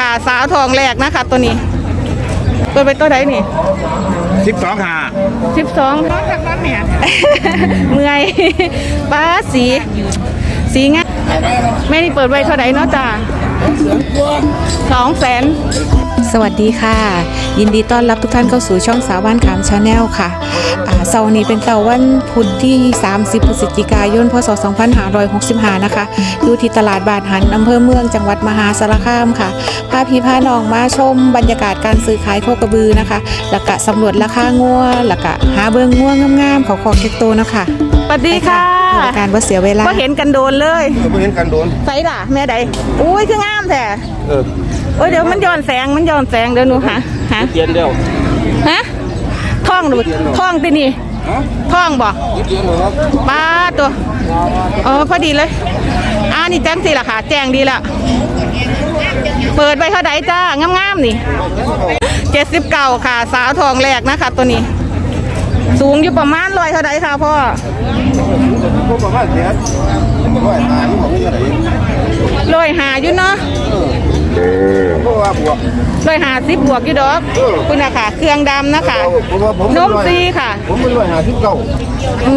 ค่ะ สาวทองแรกนะคะ ตัวนี้เปิดไปตัวไหนนี่สิบสองหาสิบสองเมื่อยป้าสีสีงะแม่นี่เปิดไว้เท่าไหร่เนาะจ้าสองแสน สวัสดีค่ะ ยินดีต้อนรับทุกท่านเข้าสู่ช่องสาวบ้านขามชาแนลค่ะอ่าเสาร์นี้เป็นเสาร์วันพุธที่ 30 พฤศจิกายน พศ 2565 นะคะอยู่ที่ตลาดบาดหันอำเภอเมืองจังหวัดมหาสารคามค่ะพาพี่พาน้องมาชมบรรยากาศการซื้อขายโคกระบือนะคะแล้วก็สำรวจราคางัวแล้วก็หาเบิ้งงัวงามๆเขาของเก็กโตนะคะสวัสดีค่ะเพื่อการว่าเสียเวลาก็เห็นกันโดนเลยเพื่อเห็นกันโดนใส่ล่ะแม่ใดอุ้ยคืองามแท้ เออโอ้ยเดี๋ยวมันย้อนแสงมันย้อนแสงเดี๋ยวหนูหาหาเตียนเดียวฮะท่องดูท่องตินี่ท่องบ่เตียนเลยครับป้าตัวเออพอดีเลยอ่านี่แจ้งสิล่ะค่ะ แจ้งดีละเปิดไปเท่าไดจ้างามๆนี่เจ็ดสิบเก้าค่ะ สาวทองแรกนะคะตัวนี้ สูงอยู่ประมาณร้อยเท่าไดค่ะพ่อพวกประมาณเสียร้อยหาที่ผมนี่เท่าไหร่ร้อยหาอยู่เนาะ เพราะว่าบวก ร้อยหาสิบบวกอยู่ดอกคุณนะคะเครื่องดำนะคะผมว่าผมนมซีค่ะผมเป็นร้อยหาที่เก้าอื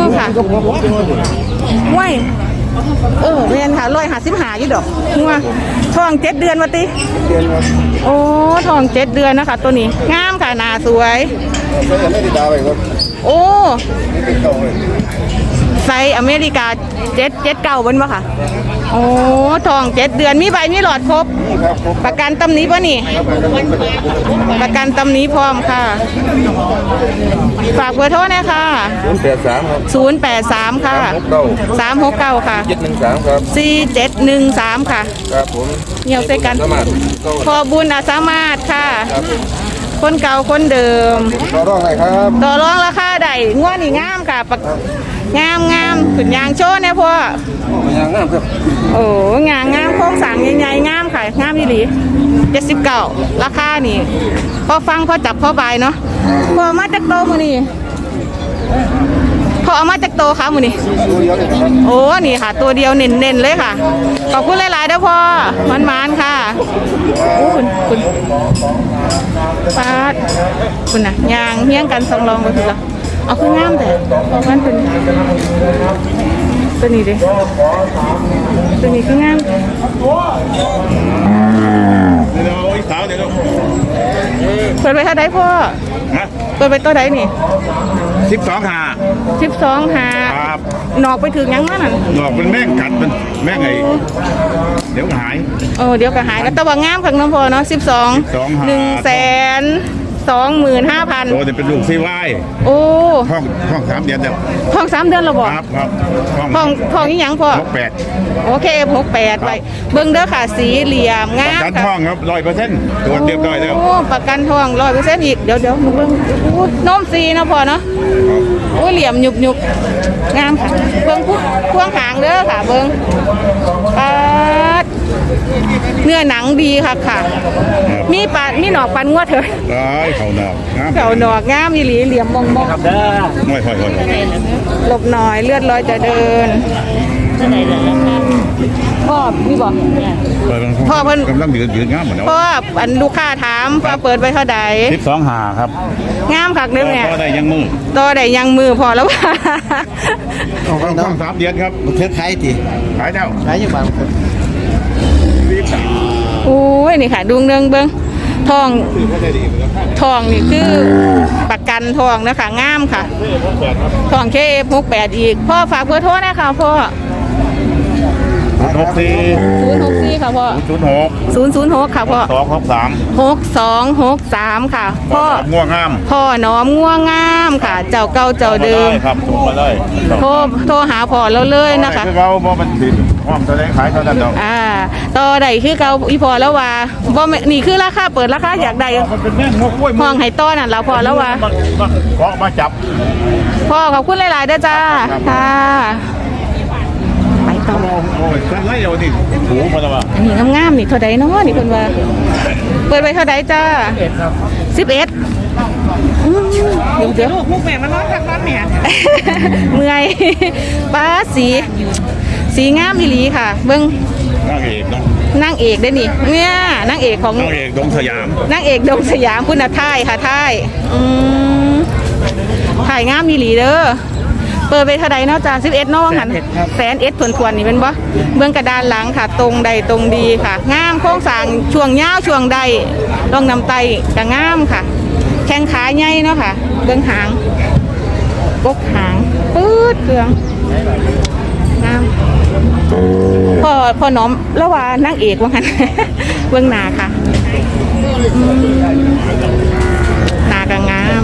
มค่ะก็ผมผมเป็นร้อยว้ยเออเรียนค่ะร้อยหาสิบหาอยู่ดอกงัวทองเจ็ดเดือนวะติเตียนครับโอ้ทองเจ็ดเดือนนะคะ ตัวนี้งามค่ะหนาสวยใช้ไม่ได้ดาวไปครับโอ้ นี่เป็นเก้าเลย ไซส์อเมริกาเจ็ดเจ็ดเก่าบนปะค่ะ โอ้ทองเจ็ดเดือนมีใบมีหลอดครบนี่ครับผมประกันตำหนี้ปะนี่ ประกันตำหนี้พร้อมค่ะ ฝากเบอร์โทรหนะค่ะศูนย์แปดสามครับ083ค่ะสามหกเก้า369ค่ะเจ็ดหนึ่งสามครับ4713ค่ะ ครับผมเหี่ยวใส่กันสมัครเก้าพอบุญอาสามารถค่ะครับคนเก่าคนเดิมขอร้องหน่อยครับ ต่อรองราคาได้ง่วนนี่งามค่ะปัก งามงามขุนยางโชว์เนี่ยพ่อโอ้ยางงามครับโอ้งามงามโครงสร้างใหญ่ๆงามค่ะงามอีหลีเจ็ดสิบเก้าราคานี่พอฟังพอจับพอบายเนาะพอมาจากโตมือนี่พอเอามาจากโตค่ะมือนี่ ตัวเดียวเลยครับโอ้ นี่ค่ะ ตัวเดียวเน้นๆเลยค่ะ ขอบคุณหลายๆเด้อพ่อมันมานๆค่ะ โอ้คุณคุณปาดคุณน่ะยางเฮี้ยงกันสองรองไปคือละ เอาคืองามแต่มันเป็นตัวนี้ดิตัวนี้คืองามเดี๋ยวอีกสาวเดี๋ยวเปิดไปเท่าไดพ่อฮะเปิดไปตัวใดนี่สิบสองหาสิบสองหาครับหนอกไปถึงยังนั่นน่ะหลอกเป็นแม่งกัดมันแม่งไงเดี๋ยวหายโอ้เดี๋ยวก็หายแล้วแต่ว่างามข้างน้ำพอเนาะสิบสอง12หาหนึ่งแสน สองหมื่นห้าพันโตจะเป็นลูกซีไว้โอ้ห้องห้องสามเดือนเดียวทองสามเดือนเราบอกครับครับห้องทองทองนี่ยังพ่อหกแปดโอเคหกแปดไปเบิ้งเด้อค่ะสีเหลี่ยมงามการค่ะห้องครับร้อยเปอร์เซ็นต์ตัวเรียบร้อยแล้วโอ้ประกันทองร้อยเปอร์เซ็นต์อีกเดี๋ยวเดี๋ยวหนูเบิ้งโอ้นมสีเนาะพ่อเนาะโอ้เหลี่ยมหยุบหยุบงามค่ะเบิ้งพุพ่วงหางเด้อค่ะเบิ้งปัด เนื้อหนังดีค่ะค่ะ มีปาดมีหนอกปันงวดเถอะร้อยเขาดอกงามเก่าหนอกงามอีหลีเหลี่ยมมองมองไม่ค่อยค่อยหลบหน่อยเลือดลอยจะเดินพ่อพี่บอกพ่อเพิ่นกำลังยืนยืนงามเหมือนพ่ออันลูกค้าถามว่าเปิดไปเท่าใดสิบสองหาครับงามคักเด้อแม่ก็ได้ยังมือต่อได้ยังมือพอแล้วว่าห้องสามเดือนครับมันเทือกไข่ติขายเจ้าไข่ยังบาง รีบสั่งโอ้ยนี่ค่ะดุงเดิงเบิ้งทองซื้อก็ได้ดีเหมือนกันทองนี่คือประกันทองนะคะงามค่ะทองเคพกแปดอีก พ่อฝากเบอร์โทรนะคะพ่อหกสี่ศูนย์หกสี่ค่ะพ่อศูนย์หกศูนย์ศูนย์หกค่ะพ่อสองหกสามหกสองหกสามค่ะ พ่อ ง่วงงามพ่อหน้อมง่วงงามค่ะ เจ้าเก่าเจ้าเดิม ได้ครับถูกมาเลยโทรโทรหาพ่อเราเลยนะคะ คือเราบ่มันติด ห้องแสดงขายเท่านั้นดอกอ่าต่อใดคือเก่าอีพอแล้วว่าบ่แม่นี่คือราคาเปิดราคาอยากได้มันเป็นแม่งงกกล้วยห้องให้ต้อนั่นเราพอแล้วว่ามันมันเกาะมาจับพ่อขอบคุณหลายๆเด้อจ้าค่ะไปต่อโอ้ยสั่งไรเดี๋ยวนี่หูมันละวะอันนี้งามๆนี่เท่าใดเนาะนี่เพิ่นว่า เปิดไว้เท่าใดจ้าสิบเอ็ดเดี๋ยวเดี๋ยวลูกมุกแม่มานอนทักนอนแม่เมื่อยป้าสี สีงามอีหลีค่ะ เบิ่งนางเอกเนาะนางเอกได้นี่เนี่ยนางเอกของนางเอกดงสยามนางเอกดงสยามคุณน่ะท่ายค่ะท่ายอืมถ่ายงามมีหลีเด้อเปิดไปเท่าใดเนาะจ้า11น้องหันแสนเอ็ดทวนทวนๆนี่เป็นบ่เบื้องกระดานหลังค่ะ ตรงใดตรงดีค่ะ งามโค้งสร้างช่วงยาวช่วงใดต้องนำไตก็งามค่ะ แข้งขาใหญ่เนาะค่ะ เบื้องหางกกหางปื๊ดเครื่อง งามพอพอน้อมแล้วว่านางเอกว่างั้นเบื้องหน้าค่ะอืมหน้าก็งาม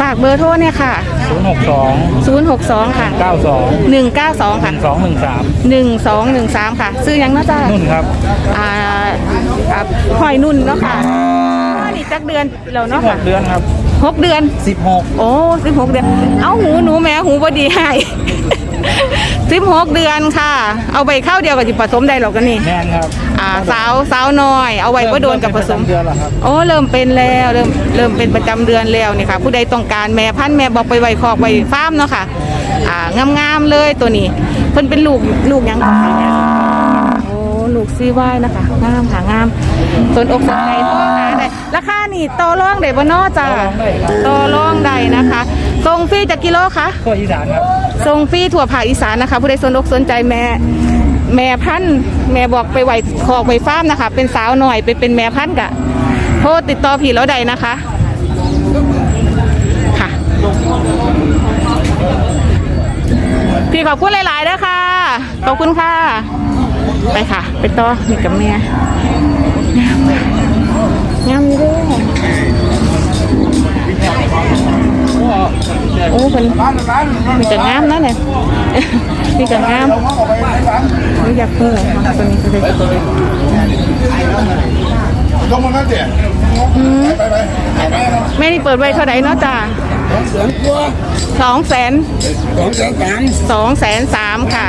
ฝากเบอร์โทรเนี่ยค่ะศูนย์หกสอง062 ค่ะเก้าสอง192 ค่ะสองหนึ่งสาม1213 ค่ะ ซื้อยังเนาะจ้านุ่นครับ อ่าอ่าหอยนุ่นเนาะค่ะนี่จักเดือนแล้วเนาะหค่ะกเดือนครับ หกเดือนสิบหกโอ้สิบหกเดือน เอาหูหนูแม่หูบดีให้ สิบหกเดือนค่ะ เอาไปเข้าวเดียวกับจิผสมได้หรอกกันนี่แมนครับอ่าสาวสาวน้อย เอาไว้ว่าโดนกับผสมเริ่เป็นประจำเดือนแล้วครับโอ้เริ่มเป็นแล้วเริ่มเริ่มเป็นประจำเดือนแล้วนี่ค่ะ ผู้ใดต้องการแม่พันธุ์แม่บอกไปไว้คอกไว้ฟาร์มเนาะค่ะอ่างามๆเลยตัวนี้เพิ่นเป็นลูกลูกหยังก่อนคะเนี่ยโอ้ลูกซีไว้นะคะงามค่ะงามส่วนอกสนใจโทรหาได้ราคานี่ต่อรองได้บ่เนอจ้าต่อรองได้นะคะ ส่งฟรีจากกิโลคะทั่วอีสานครับส่งฟรีทั่วภาคอีสานนะคะ ผู้ใดสนอกสนใจแม่แม่พันธุ์แม่บอกไปไหวคอกไวฟาร์มนะคะ เป็นสาวหน่อยไปเป็นแม่พันธุ์กะโทรติดต่อพี่แล้วใดนะคะค่ะพี่ขอบคุณหลายๆเด้อค่ะขอบคุณค่ะ ไปค่ะ ไปต่อนี่กับแม่ โอ้คนมีแต่งามนะเนี่ยมีแต่งามไม่อยากเพิ่มค่ะตัวนี้ตัวนี้ลงมานั่นเดี๋ยวไปไปไปไปแม่นี่เปิดไว้เท่าไหร่เนาะจ้าสองแสนสองแสนสามสองแสนสามค่ะ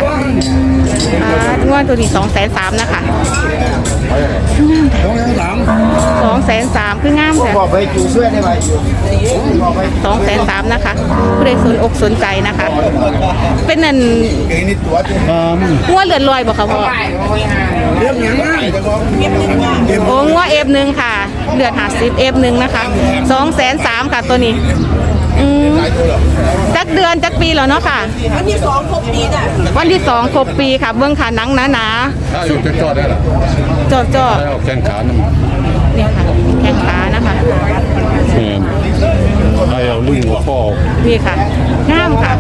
อ่างวดตัวนี้สองแสนสามนะคะ สองแสนสามสองแสนสามคืองามแต่บอกไปจูช่วยได้ไหมบอกไปสองแสนสามนะคะผู้ใดสนอกสนใจนะคะ เป็นนั่นงัวเดียวงวดเลือดลอยบอกค่ะพ่อเรื่องยังไงโอ้งวดเอฟหนึ่งค่ะ เลือดหาสิบเอฟหนึ่งนะคะสองแสนสามค่ะตัวนี้ อืมจักเดือนจักปีแล้วเนาะค่ะ วันที่สองครบปีจ้ะวันที่สองครบปีค่ะเบื้องขาหนังหนาหนาถ้าอยู่จะจอดได้หรอๆจอดจอดถ้าเอาแข้งขานั่นเนี่ยค่ะแข้งขานะคะแมนถ้าเอาลิงหัวข้อนี่ค่ะงามค่ะ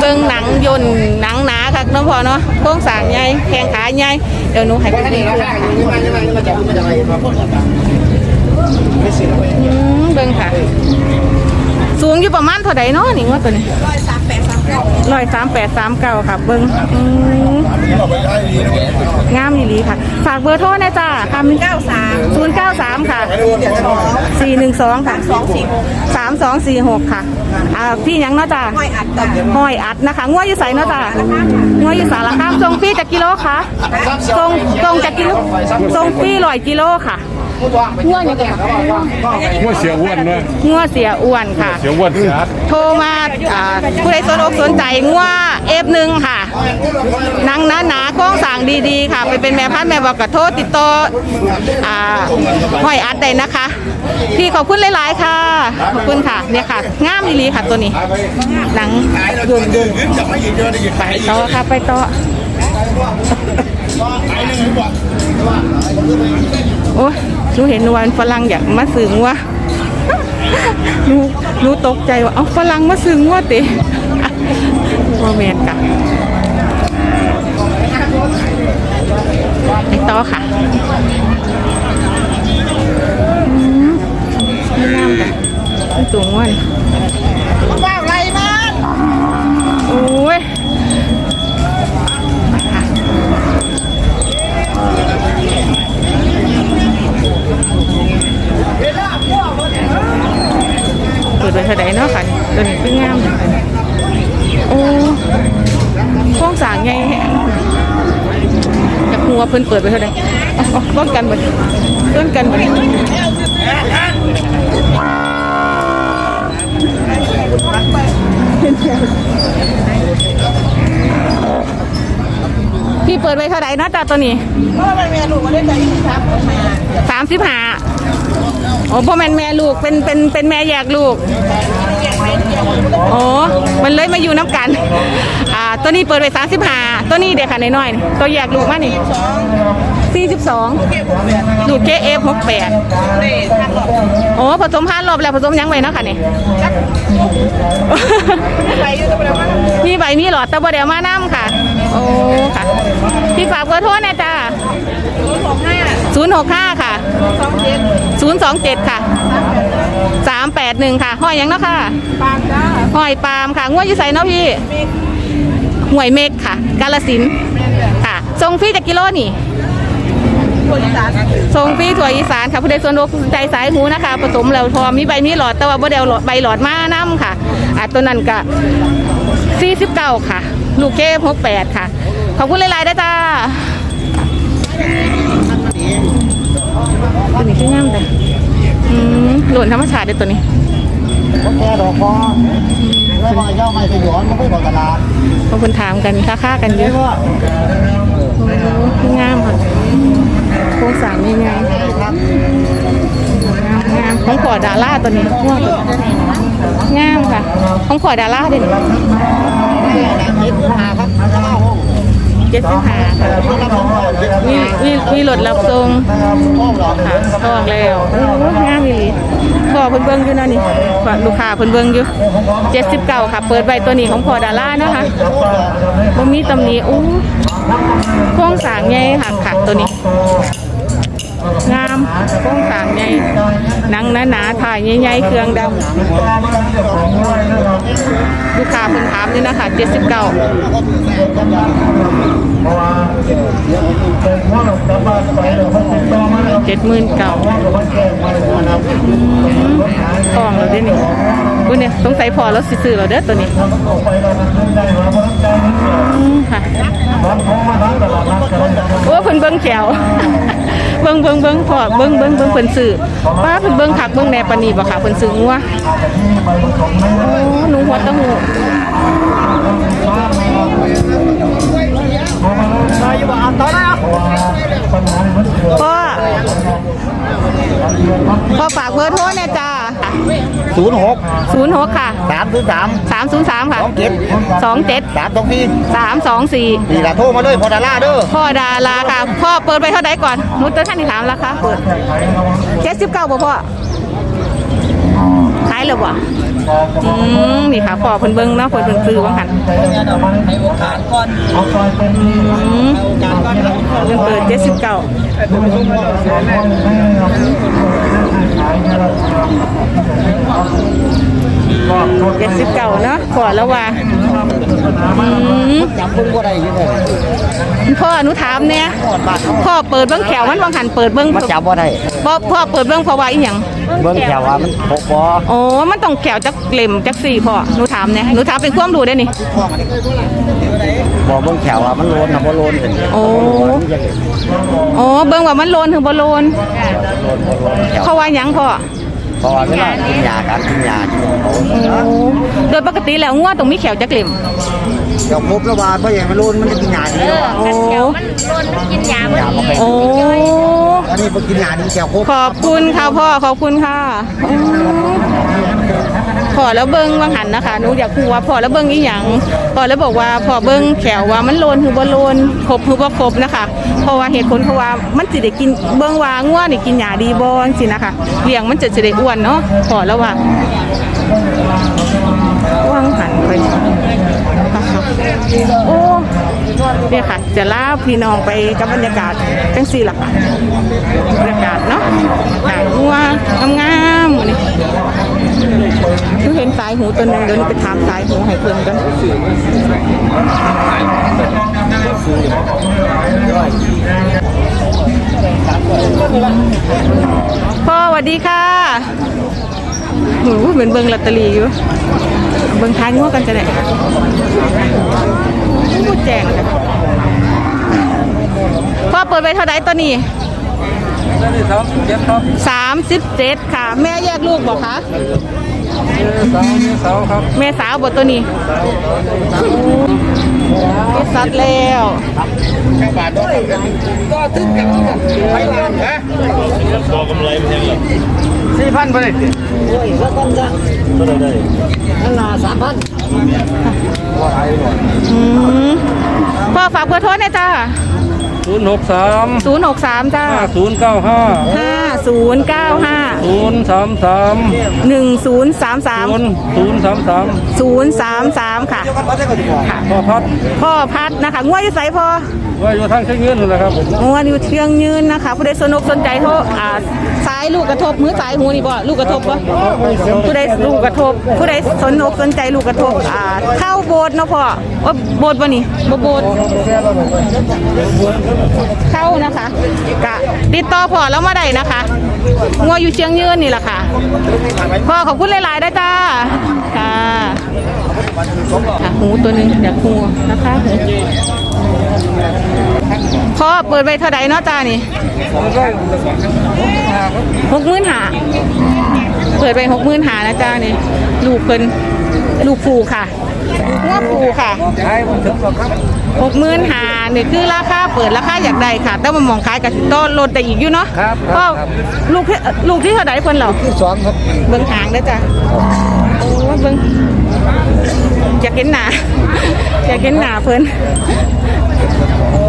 เบิ่งหนังยนต์หนังหนาค่ะน้องพ่อเนาะโครงสร้างใหญ่แข้งขาใหญ่เดี๋ยวหนูให้พี่ดูอืมเบิ่งค่ะ สูงอยู่ประมาณเท่าใดเนาะนี่ว่าตัวนี้ร้อยสามแปดสามเก้าค่ะเบิ่งอืมงามอีหลีค่ะ ฝากเบอร์โทรหนะจ้าคำเก้าสามศูนย์เก้าสามค่ะสี่หนึ่งสองค่ะสองสี่หกสามสองสี่หกค่ะ อ่าพี่หยังเนาะจ้าห้อยอัดห้อยอัดนะคะงวอยู่ใสเนาะจ้างวอยู่สารคามทรงฟรีจากกิโลค่ะทรงทรงจากกิโลทรงฟรีร้อยกิโลค่ะ งวยังไงค่ะว่าเสียอ้วนนะงัวเสียอ้วนค่ะ เสียอ้วนเสียฮัดโทรมาอ่าผู้ใดสนอกสนใจงัวเอฟหนึ่งค่ะหนังหนาหนาๆโครงสร้างดีๆค่ะ ไปเป็นแม่พันธุ์แม่บอกกระโทษติดต่ออ่าห้อยอัดได้นะคะ พี่ขอบคุณหลายๆค่ะ ขอบคุณค่ะเนี่ยค่ะงามอีหลีค่ะตัวนี้หนังยนต์จะไม่ยิงเยอะได้ยิงไปต่อค่ะไปต่อโอ้ย หนูเห็นวันฝรั่งอยากมาซื้องัวหนูหนูตกใจว่าเอาฝรั่งมาซื้องัวติโมเมนกะไปต่อค่ะอืมไม่งามค่ะนี่ตัวง่วนว้าวไรบ้านโอ้ยมาค่ะ เปิ ดไปเท่าใดเนาะค่ะตัวนี้คืองามโอ้โครงสางใหญ่แฮะอยากรู้ว่าเพิ่นเปิดไปเท่าใดเอาเอาต้นกันบ่ต้นกันบ่พี่เปิดไว้เท่าไหร่เนาะจ้าตัวนี้สามสิบห้า โอ้พ่อแม่แม่ลูกเป็นเป็นเป็นแม่แยกลูกโอ้มันเลยมาอยู่น้ำกัน อ่าตัวนี้เปิดไปสามสิบห้าตัวนี้เด็กค่ะน้อยๆตัวแยกลูกมานี่สี่สิบสองดูดเคเอฟหกแปดโอ้ผสมพันรอบแล้วผสมยังไงเนาะค่ะนี่มีใบมีหลอดตะบะเดียวมาน้ำค่ะ โอ้ค่ะ พี่ฝากขอโทษนะจ๊ะ หกห้าค่ะศูนย์สองเจ็ดค่ะสามแปดหนึ่งค่ะห้อยยังเนาะค่ะปามจ้าห้อยปามค่ะงวดยี่ใสเนาะพี่หวยเมกค่ะ กาลสินค่ะทรงฟรีจากกิโลนี่ทรงฟรีถั่วอีสานค่ะผู้ใดสนอกใจสายหูนะคะผสมแล้วพอมีใบมีหลอดแต่ว่าบ่เดียวใบหลอดมาน้ำค่ะอะ ตัวนั้นก็49ค่ะ ลูกเก้หกแปดค่ะ ขอบคุณหลายๆได้จ้า ตัวนี้คืองามเลยอืมหล่นธรรมชาติเลยตัวนี้แค่ดอกคอแล้วมาเจ้าไม่ไปหยอนมันไม่บอกตลาดขอบคุณถามกันค่าๆกันเยอะโอ้งามค่ะโครงสร้างง่ายๆงามงามของขอดาร่าตัวนี้งามตัวนี้งามค่ะของขอดาร่าเด่นเจ็ดห้าครับห้าห้อง เจ็ดสิบห้าค่ะมีมีมีรถรับส่งห้องหรอค่ะออกแล้วโอ้งามอีหลีพ่อเพิ่นเบิ่งอยู่เนาะนี่ลูกค้าเพิ่นเบิ่งอยู่เจ็ดสิบเก้าค่ะ เปิดใบตัวนี้ของพอดาร่าเนาะค่ะบ่มีตำหนิอู้โค้งสางใหญ่ค่ะค่ะตัวนี้ งามโครงสร้างใหญ่หนังหนาๆถ่ายใหญ่ๆเครื่องดำลูกค้าเพิ่นถามอยู่นะคะ79เก้าเจ็ดหมื่นเก่าทองเราได้นี่อุ้ยเนี่ยสงสัยพอแล้วสิซื้อเราเด้อตัวนี้ค่ะโอ้เพิ่นเบิ่งแขว บิ้งเบิ้งเบิ้งพอเบิ้งเบิ้งเบิ้งเพิ่นซื้อป้าเพิ่นเบิ้งคักเบิ้งแหนปานนี้บ่ค่ะเพิ่นซื้องัวโอ้หนูหัวตะหูพ่อพ่อฝากเบอร์โทรแน่จ้า ศูนย์หก06ค่ะสามศูนย์สาม303ค่ะสองเจ็ด27สามสองสี่324นี่ละโทรมาเลยพอดาร่าเด้อพ่อดาราค่ะ พ่อเปิดไปเท่าไหร่ก่อนนุชเตอร์ท่านที่ถามราคาเปิดเจ็ดสิบเก้าบ่พ่อขายแล้วบ่อืมนี่ค่ะพ่อเพิ่นเบิ่งเนาะเพิ่นเพิ่นซื้อว่าหันอืมเพิ่นเปิดเจ็ดสิบเก้า เจ็ดสิบเก้าเนาะขอแล้วว่าอืมจำเพิ่งว่าได้ยังไงพ่อหนูถามเนี่ยพ่อเปิดเบิ้งแขวมันวางหันเปิดเบิ้งมันจำว่าได้พ่อพ่อเปิดเบิ้งเพราะว่าอีหยังเบิ้งแถวว่ามันหกปอโอ้มันต้องแขวจักเล่มจักสี่พ่อหนูถามเนี่ยหนูถามเป็นความรู้ได้นี่บอกเบิ้งแถวว่ามันโลนนะบ่โลนเป็นโอ้ โอ้เบิ้งว่ามันโลนถึงบ่โลนโลนบ่โลนแถวเขาว่าหยังพ่อเพราะว่าเวลากินยาการกินยากินเขาโอ้โดยปกติแล้วงัวต้องมีแขวจักเล่ม เดี๋ยวพบแล้วว่าเพราะอย่างมันโลนมันจะกินยาดีโอ้ยาบ่ไปโอ้ อันนี้บ่กินยาดีแถวครบขอบคุณค่ะพ่อขอบคุณค่ะอืมพ่อแล้วเบิ้งวางหันนะคะหนูอยากรู้ว่าพ่อแล้วเบิ้งอีหยังพ่อแล้วบอกว่าพ่อเบิ้งแขวว่ามันโลนคือบ่โลนครบคือบ่ครบนะคะเพราะว่าเหตุผลเพราะว่ามันสิได้กินเบิ้งว่างัวนี่กินหญ้าดีบ่จังซี่นะคะเลี้ยงมันจะสิได้อ้วนเนาะพ่อแล้วว่า วางหันไปโอ้เนี่ยค่ะ จะลาพี่น้องไปกับบรรยากาศจังสี่หล่ะค่ะบรรยากาศเนาะหางงัวงามๆนี่หนูเห็นสายหูตัวหนึงเดี๋ยวหนูไปถามสายหูให้เพิ่นกันพ่อสวัสดีค่ะโหเหมือนเบิ่งลอตเตอรี่อยู่ เบิ่งท้ายงัวกันจะไหนพูดแจงจ้ะพ่อเปิดไปเท่าไหร่ตัวนี้สามสิบเจ็ดค่ะ แม่แยกลูกบอกคะแม่สาวบทตัวนี้ ติดสัตว์แล้วตัวกำไรมันยังเหรอสี่พันไปเลยก็ได้ได้อืมพ่อฝากเบอร์โทรหน่อยจ้า ศูนย์หกสามศูนย์หกสามจ้าห้าศูนย์เก้าห้าห้าศูนย์เก้าห้าศูนย์สามสามหนึ่งศูนย์สามสามศูนย์ศูนย์สามสามศูนย์สามสามค่ะพ่อพัดพ่อพัดนะคะงวดอยู่ไสพ่อว่าอยู่ทางเชียงยืนนั่นแหละครับงวดอยู่เชียงยืนนะคะผู้ใดสนุกสนใจโทรอ่าซ้ายลูกกระทบมือซ้ายหูนี่บ่ลูกกระทบบ่ผู้ใดลูกกระทบ ผู้ใดสนุกสนใจลูกกระทบอ่าเข้าโบสถ์เนาะพ่อว่าโบสถ์บ่นี่บ่โบสถ์เข้านะคะกะติดต่อพ่อแล้วมาได้นะคะงวอยู่เชียงยืนนี่แหละค่ะพ่อขอบคุณหลายๆได้จ้าค่ะหูตัวหนึงอยากหูนะคะพ่อเปิดไว้เท่าใดเนาะจ้านี่หกหมื่นหาเปิดไปหกหมื่นหานะจ้านี่ลูกเพิ่นลูกผูค่ะลูกหัวผูค่ะ ใช่ผมถึงบอกครับหกหมื่นหานี่คือราคาเปิดราคาอยากได้ค่ะ แต่ว่ามองขายกับต้นลดได้อีกอยู่เนาะครับเพราะลูกที่ลูกที่เท่าใดเพิ่นเหรอ ที่สองครับเบิ่งหางเด้อจ้ะโอ้เบิ่งอยากเห็นหน้าอยากเห็นหน้าเพิ่น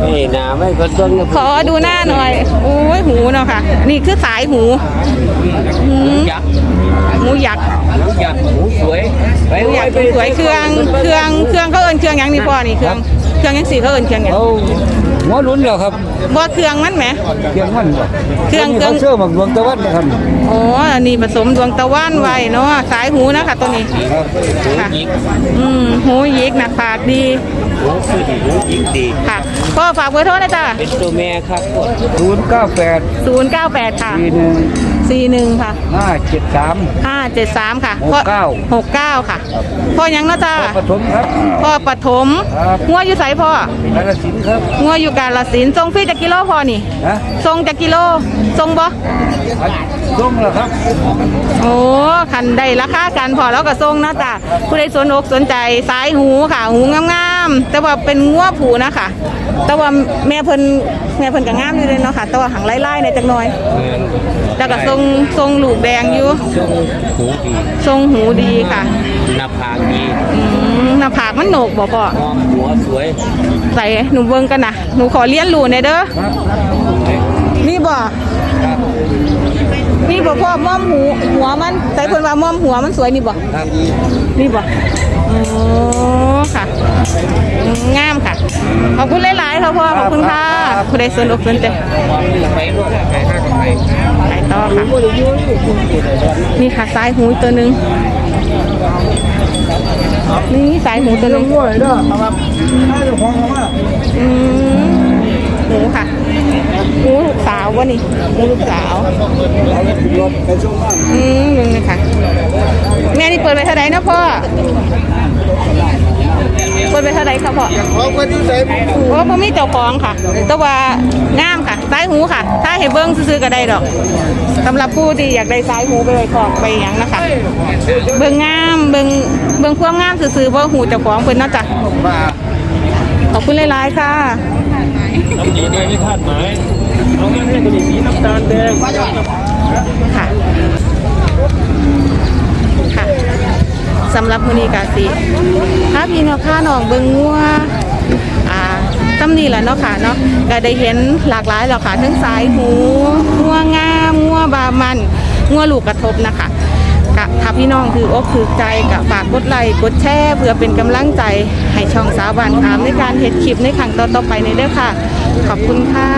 นี่นาไม่คนต้นขอดูหน้าหน่อย โอ้ย หูเนาะค่ะ นี่คือสายหูหูหูยักษ์อยากหูสวยหูยักษ์สวยๆเครื่อง เครื่อง เครื่องเขาเอิ้นเครื่องหยังนี่พ่อนี่เครื่อง เครื่องยังสีเขาเอิ้นเครื่องหยังเอาหัวลุ้นเหรอครับบ่เครื่องมันแหมเพียงมันบ่เครื่องเครื่องเชื่อหมักดวงตะวันนะครับโอ้อันนี้ผสมดวงตะวันไว้เนาะสายหูนะคะตัวนี้ครับค่ะอืมหูหยิกหนักปากดีหูคือหูยิงดีค่ะพ่อฝากเบอร์โทรนะจ๊ะเป็นตัวแม่ครับศูนย์เก้าแปด098 ค่ะสี่หนึ่ง 41ค่ะห้าเจ็ดสาม573ค่ะหกเก้าพ่อ69ค่ะ พ่อยังเนาะจ้าปฐมครับ พ่อปฐมครับ งัวอยู่ไสพ่อกาฬสินธุ์ครับ งัวอยู่กาลสินธุ์ทรงฟรีจากกิโลพ่อนี่นะทรงจากกิโลทรงบ่ส้มเหรอครับ โอ้คันได้ราคากันพอแล้วก็ทรงเนาะจ้ะผู้ใดสนอกสนใจสายหูค่ะ หูงามๆแต่ว่าเป็นงัวผูนะคะ แต่ว่าแม่เพิ่นแม่เพิ่นก็งามอยู่เลยเนาะค่ะแต่ว่าหางไล่ๆในอยจักหน่อยแต่ก็ทรงทรงลูกแดงอยู่หูดีทรงหูดีค่ะหน้าผากดีอืมหน้าผากมันโหนกบ่พ่อมองหัวสวยใส่หนูเบิ่งกันนะหนูขอเลี้ยนรู้หน่อยเด้อนี่บ่นี่บ่พ่อม่อมหูหัวมันใส่เพิ่นว่าม่อมหัวมันสวยนี่บ่ครับนี่บ่โอ้ค่ะอืมงามค่ะ ขอบคุณหลายๆค่ะพ่อขอบคุณค่ะผู้ใดสนอกสนใจ ไปลูกไปห้ากับไปไปต่อค่ะ นี่ค่ะสายหูอีกตัวหนึ่งนี่สายหูตัวหนึ่งอืมหูค่ะหูลูกสาววะนี่หูลูกสาวอืมมึงเลยค่ะแม่นี่เปิดไปเท่าไหร่นะพ่อเปิดไปเท่าไหร่ครับพ่อ ของคนที่ใส่โอ้พ่อมีเจ้าของค่ะ แต่ว่างามค่ะ สายหูค่ะ ถ้าให้เบิ้งซื้อๆก็ได้ดอกสำหรับผู้ที่อยากได้สายหูไปไว้ของไปหยังนะคะ เบิ้งงามเบิ้งเบิ้งความงามซื้อๆเพราะหูเจ้าของเพิ่นเนาะจ้ะขอบคุณหลายๆค่ะน้ำดีได้ไม่คาดหมายเอาเงินให้คนอีกสีน้ำตาลแดงค่ะค่ะสำหรับมื้อนี้กาสิถ้าพี่น้องข้าน้องเบิ่งงัวอ่า ตำนี้แหละเนาะค่ะเนาะก็ได้เห็นหลากหลายแล้วค่ะทั้งสายหูงัวงามงัวบามันงัวลูกกระทบนะคะกะถ้าพี่น้องถืออกถือใจกะฝากกดไลค์กดแชร์เพื่อเป็นกำลังใจให้ช่องสาวบานขามในการเห็ดคลิปในครั้งต่อๆไปในเด้อค่ะ ขอบคุณค่ะ